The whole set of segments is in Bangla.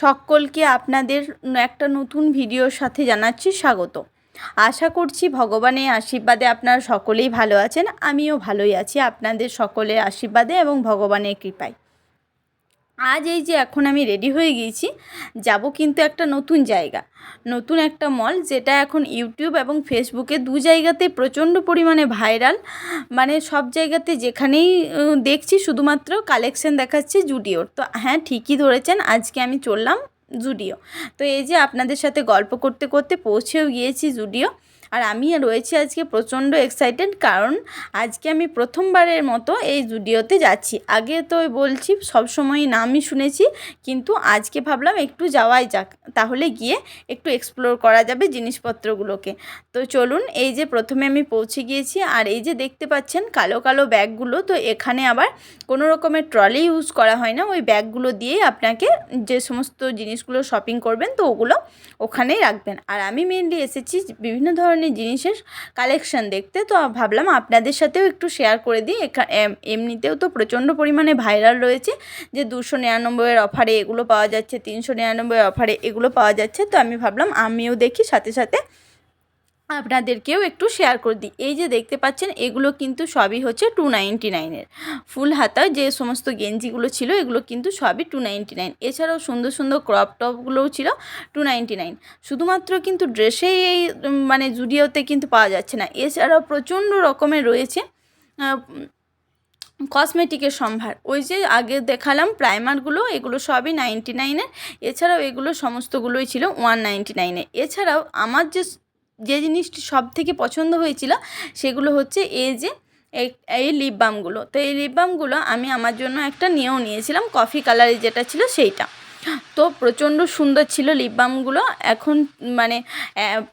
সকলকে আপনাদের একটা নতুন ভিডিওর সাথে জানাচ্ছি স্বাগত। আশা করছি ভগবানের আশীর্বাদে আপনারা সকলেই ভালো আছেন, আমিও ভালোই আছি। আপনাদের সকলের আশীর্বাদে এবং ভগবানের কৃপায়। আজ এই যে এখন আমি রেডি হয়ে গিয়েছি, যাব কিন্তু একটা নতুন জায়গা। নতুন একটা মল যেটা এখন ইউটিউব এবং ফেসবুকে দু জায়গাতে প্রচণ্ড পরিমাণে ভাইরাল মানে সব জায়গাতে যেখানেই দেখছি শুধুমাত্র কালেকশন দেখাচ্ছে জুডিওর তো হ্যাঁ ঠিকই ধরেছেন, আজকে আমি চললাম জুডিও তো এই যে আপনাদের সাথে গল্প করতে করতে পৌঁছেও গিয়েছি জুডিও আর আমি রয়েছি আজকে প্রচণ্ড এক্সাইটেড কারণ আজকে আমি প্রথমবারের মতো এই জুডিওতে যাচ্ছি। আগে তো বলছি সবসময় নামই শুনেছি, কিন্তু আজকে ভাবলাম একটু যাওয়াই যাক। তাহলে গিয়ে একটু এক্সপ্লোর করা যাবে জিনিসপত্রগুলোকে। তো চলুন, এই যে প্রথমে আমি পৌঁছে গিয়েছি, আর এই যে দেখতে পাচ্ছেন কালো কালো ব্যাগগুলো, তো এখানে আবার কোনো রকমের ট্রলি ইউজ করা হয় না। ওই ব্যাগগুলো দিয়েই আপনাকে যে সমস্ত জিনিসগুলো শপিং করবেন, তো ওগুলো ওখানেই রাখবেন। আর আমি মেনলি এসেছি বিভিন্ন ধরনের জিনিসের কালেকশন দেখতে। তো ভাবলাম আপনাদের সাথেও একটু শেয়ার করে দিই। এমনিতেও তো প্রচণ্ড পরিমাণে ভাইরাল রয়েছে যে দুশো নিরানব্বইয়ের অফারে এগুলো পাওয়া যাচ্ছে, তিনশো নিরানব্বই অফারে এগুলো পাওয়া যাচ্ছে। তো আমি ভাবলাম আমিও দেখি, সাথে সাথে আপনাদেরকেও একটু শেয়ার করে দিই। এই যে দেখতে পাচ্ছেন, এগুলো কিন্তু সবই হচ্ছে টু নাইনটি নাইনের ফুল হাতা যে সমস্ত গেঞ্জিগুলো ছিল, এগুলো কিন্তু সবই টু নাইনটি নাইন এছাড়াও সুন্দর সুন্দর ক্রপ টপগুলোও ছিল টু নাইনটি নাইন শুধুমাত্র কিন্তু ড্রেসেই এই মানে জুডিওতে কিন্তু পাওয়া যাচ্ছে না। এছাড়াও প্রচণ্ড রকমের রয়েছে কসমেটিকের সম্ভার। ওই যে আগে দেখালাম প্রাইমারগুলো এগুলো সবই নাইনটি নাইনের এছাড়াও এগুলো সমস্তগুলোই ছিল ওয়ান নাইনটি নাইনের এছাড়াও আমার যে যে জিনিসটি সব থেকে পছন্দ হয়েছিল সেগুলো হচ্ছে এই যে এই লিপ বামগুলো তো এই লিপ বামগুলো আমি আমার জন্য একটা নিয়েও নিয়েছিলাম কফি কালারের যেটা ছিল সেইটা। তো প্রচণ্ড সুন্দর ছিল লিপ বামগুলো এখন মানে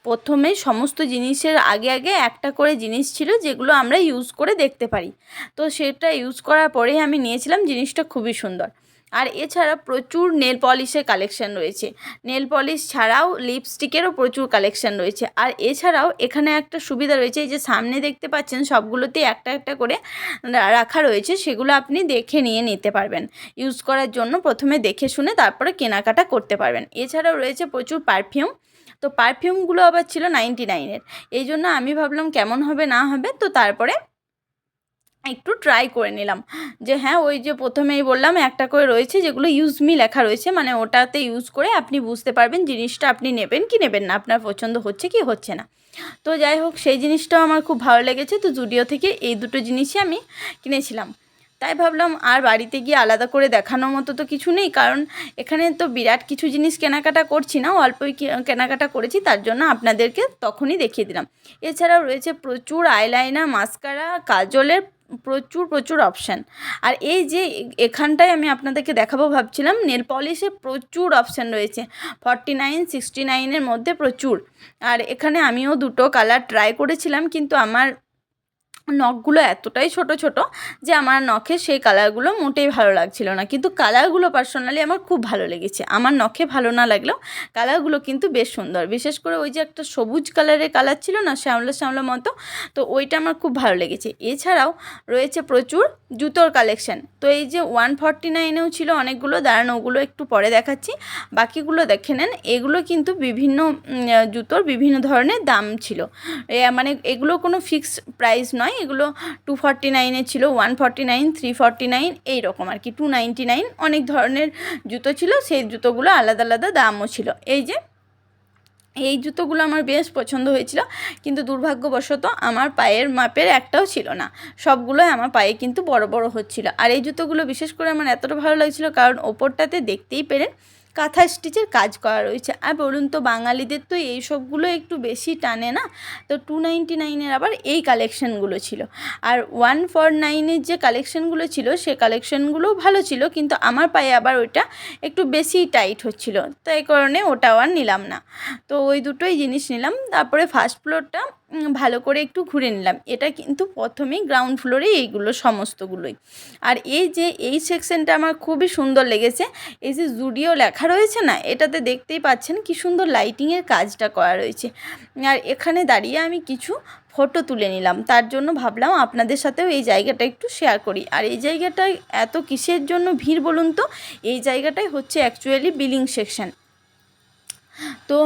প্রথমে সমস্ত জিনিসের আগে আগে একটা করে জিনিস ছিল যেগুলো আমরা ইউজ করে দেখতে পারি। তো সেটা ইউজ করার পরেই আমি নিয়েছিলাম, জিনিসটা খুবই সুন্দর। আর এছাড়া প্রচুর নেল পলিশের কালেকশন রয়েছে। নেল পলিশ ছাড়াও লিপস্টিকেরও প্রচুর কালেকশন রয়েছে। আর এছাড়াও এখানে একটা সুবিধা রয়েছে, এই যে সামনে দেখতে পাচ্ছেন সবগুলোতে একটা একটা করে রাখা রয়েছে, সেগুলো আপনি দেখে নিয়ে নিতে পারবেন। ইউজ করার জন্য প্রথমে দেখে শুনে তারপরে কেনাকাটা করতে পারবেন। এছাড়াও রয়েছে প্রচুর পারফিউম তো পারফিউমগুলো আবার ছিল নাইনটি নাইনের এই জন্য আমি ভাবলাম কেমন হবে না হবে তো তারপরে একটু ট্রাই করে নিলাম। যে হ্যাঁ ওই যে প্রথমেই বললাম, একটা করে রয়েছে যেগুলো ইউজ মি লেখা রয়েছে মানে ওটাতে ইউজ করে আপনি বুঝতে পারবেন জিনিসটা আপনি নেবেন কি নেবেন না, আপনার পছন্দ হচ্ছে কি হচ্ছে না। তো যাই হোক, সেই জিনিসটাও আমার খুব ভালো লেগেছে। তো জুডিও থেকে এই দুটো জিনিসই আমি কিনেছিলাম। তাই ভাবলাম আর বাড়িতে গিয়ে আলাদা করে দেখানোর মতো তো কিছু নেই, কারণ এখানে তো বিরাট কিছু জিনিস কেনাকাটা করছি না, অল্পই কেনাকাটা করেছি, তার জন্য আপনাদেরকে তখনই দেখিয়ে দিলাম। এছাড়াও রয়েছে প্রচুর আইলাইনার মাস্কারা কাজলের প্রচুর প্রচুর অপশান আর এই যে এখানটায় আমি আপনাদেরকে দেখাবো ভাবছিলাম নেল পলিশে প্রচুর অপশান রয়েছে। ফর্টি নাইন সিক্সটি নাইনের মধ্যে প্রচুর। আর এখানে আমিও দুটো কালার ট্রাই করেছিলাম, কিন্তু আমার নখগুলো এতটাই ছোট ছোট যে আমার নখে সেই কালারগুলো মোটেই ভালো লাগছিল না। কিন্তু কালারগুলো পার্সোনালি আমার খুব ভালো লেগেছে। আমার নখে ভালো না লাগলেও কালারগুলো কিন্তু বেশ সুন্দর। বিশেষ করে ওই যে একটা সবুজ কালারের কালার ছিল না, শ্যামলা শ্যামলা মতো, তো ওইটা আমার খুব ভালো লেগেছে। এছাড়াও রয়েছে প্রচুর জুতোর কালেকশান তো এই যে ওয়ান ফর্টি নাইনেও ছিল অনেকগুলো, দাঁড়ানো ওগুলো একটু পরে দেখাচ্ছি। বাকিগুলো দেখে নেন, এগুলো কিন্তু বিভিন্ন জুতোর বিভিন্ন ধরনের দাম ছিল। মানে এগুলো কোনো ফিক্স প্রাইস নয় এগুলো টু ফর্টি নাইনে ছিল one forty nine three forty nine এইরকম আর কি টু নাইনটি নাইন অনেক ধরনের জুতো ছিল, সেই জুতোগুলো আলাদা আলাদা দামও ছিল। এই যে, এই জুতোগুলো আমার বেশ পছন্দ হয়েছিল, কিন্তু দুর্ভাগ্যবশত আমার পায়ের মাপের একটাও ছিল না, সবগুলোই আমার পায়ে কিন্তু বড় বড় হচ্ছিল। আর এই জুতোগুলো বিশেষ করে আমার এতটা ভালো লাগছিল, কারণ ওপরটাতে দেখতেই পেরেন কাঁথা স্টিচের কাজ করা রয়েছে। আর বলুন তো, বাঙালিদের তো এই সবগুলো একটু বেশি টানে না? তো টু নাইনটি নাইনের আবার এই কালেকশানগুলো ছিল। আর ওয়ান ফর নাইনের যে কালেকশানগুলো ছিল, সে কালেকশনগুলোও ভালো ছিল, কিন্তু আমার পায়ে আবার ওইটা একটু বেশি টাইট হচ্ছিল। তাই কারণে ওটাও আর নিলাম না। তো ওই দুটোই জিনিস নিলাম। তারপরে ফার্স্ট ফ্লোরটা ভালো করে একটু ঘুরে নিলাম। এটা কিন্তু প্রথমেই গ্রাউন্ড ফ্লোরে এইগুলো, সমস্তগুলোই। আর এই যে এই সেকশনটা আমার খুবই সুন্দর লেগেছে, এই যে জুডিও লেখা রয়েছে না, এটাতে দেখতেই পাচ্ছেন কি সুন্দর লাইটিংয়ের কাজটা করা রয়েছে। আর এখানে দাঁড়িয়ে আমি কিছু ফটো তুলে নিলাম। তার জন্য ভাবলাম আপনাদের সাথেও এই জায়গাটা একটু শেয়ার করি। আর এই জায়গাটায় এত কিসের জন্য ভিড় বলুন তো? এই জায়গাটাই হচ্ছে অ্যাকচুয়ালি বিলিং সেকশন তো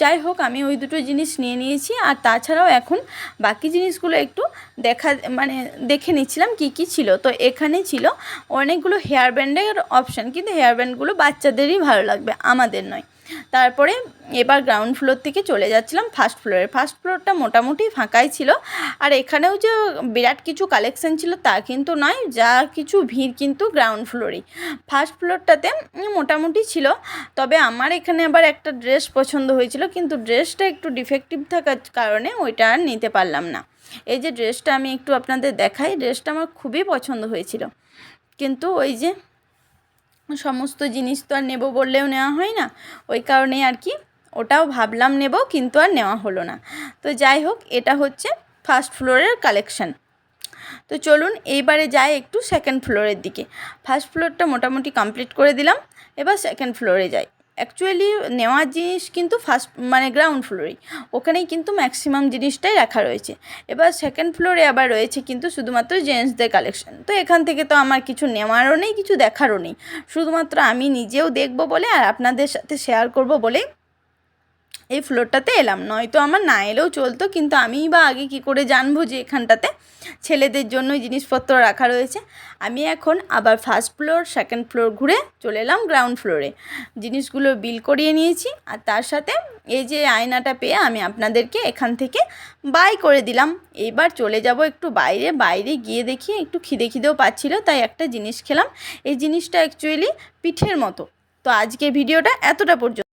যাই হোক, আমি ওই দুটো জিনিস নিয়ে নিয়েছি। আর তাছাড়াও এখন বাকি জিনিসগুলো একটু দেখা মানে দেখে নিচ্ছিলাম কি কি ছিল। তো এখানে ছিল অনেকগুলো হেয়ার ব্যান্ডের অপশান কিন্তু হেয়ার ব্যান্ডগুলো বাচ্চাদেরই ভালো লাগবে, আমাদের নয়। তারপরে এবার গ্রাউন্ড ফ্লোর থেকে চলে যাচ্ছিলাম ফার্স্ট ফ্লোরে ফার্স্ট ফ্লোরটা মোটামুটি ফাঁকাই ছিল। আর এখানেও যে বিরাট কিছু কালেকশন ছিল তা কিন্তু নয়, যা কিছু ভিড় কিন্তু গ্রাউন্ড ফ্লোরেই ফার্স্ট ফ্লোরটাতে মোটামুটি ছিল। তবে আমার এখানে আবার একটা ড্রেস পছন্দ হয়েছিল, কিন্তু ড্রেসটা একটু ডিফেক্টিভ থাকার কারণে ওইটা আর নিতে পারলাম না। এই যে ড্রেসটা আমি একটু আপনাদের দেখাই ড্রেসটা আমার খুবই পছন্দ হয়েছিল। কিন্তু ওই যে সমস্ত জিনিস তো আর নেব বললেও নেওয়া হয় না। ওই কারণে আর কি ওটাও ভাবলাম নেব, কিন্তু আর নেওয়া হলো না। তো যাই হোক, এটা হচ্ছে ফার্স্ট ফ্লোরের কালেকশান তো চলুন, এইবারে যাই একটু সেকেন্ড ফ্লোরের দিকে। ফার্স্ট ফ্লোরটা মোটামুটি কমপ্লিট করে দিলাম, এবার সেকেন্ড ফ্লোরে যাই। অ্যাকচুয়ালি নেওয়ার জিনিস কিন্তু ফার্স্ট মানে গ্রাউন্ড ফ্লোরেই ওখানেই কিন্তু ম্যাক্সিমাম জিনিসটাই রাখা রয়েছে। এবার সেকেন্ড ফ্লোরে আবার রয়েছে কিন্তু শুধুমাত্র জেন্টসদের কালেকশন তো এখান থেকে তো আমার কিছু নেওয়ারও নেই, কিছু দেখারও নেই। শুধুমাত্র আমি নিজেও দেখব বলে আর আপনাদের সাথে শেয়ার করব বলেই এই ফ্লোরটাতে এলাম। নয়তো আমার না এলেও চলতো, কিন্তু আমিই বা আগে কি করে জানব যে এখানটাতে ছেলেদের জন্য জিনিসপত্র রাখা রয়েছে? আমি এখন আবার ফার্স্ট ফ্লোর সেকেন্ড ফ্লোর ঘুরে চলে এলাম গ্রাউন্ড ফ্লোরে জিনিসগুলো বিল করিয়ে নিয়েছি, আর তার সাথে এই যে আয়নাটা পেয়ে আমি আপনাদেরকে এখান থেকে বাই করে দিলাম। এবার চলে যাব একটু বাইরে বাইরে গিয়ে দেখি, একটু খিদে খিদেও পাচ্ছিল, তাই একটা জিনিস খেলাম। এই জিনিসটা অ্যাকচুয়ালি পিঠের মতো। তো আজকের ভিডিওটা এতটা পর্যন্ত।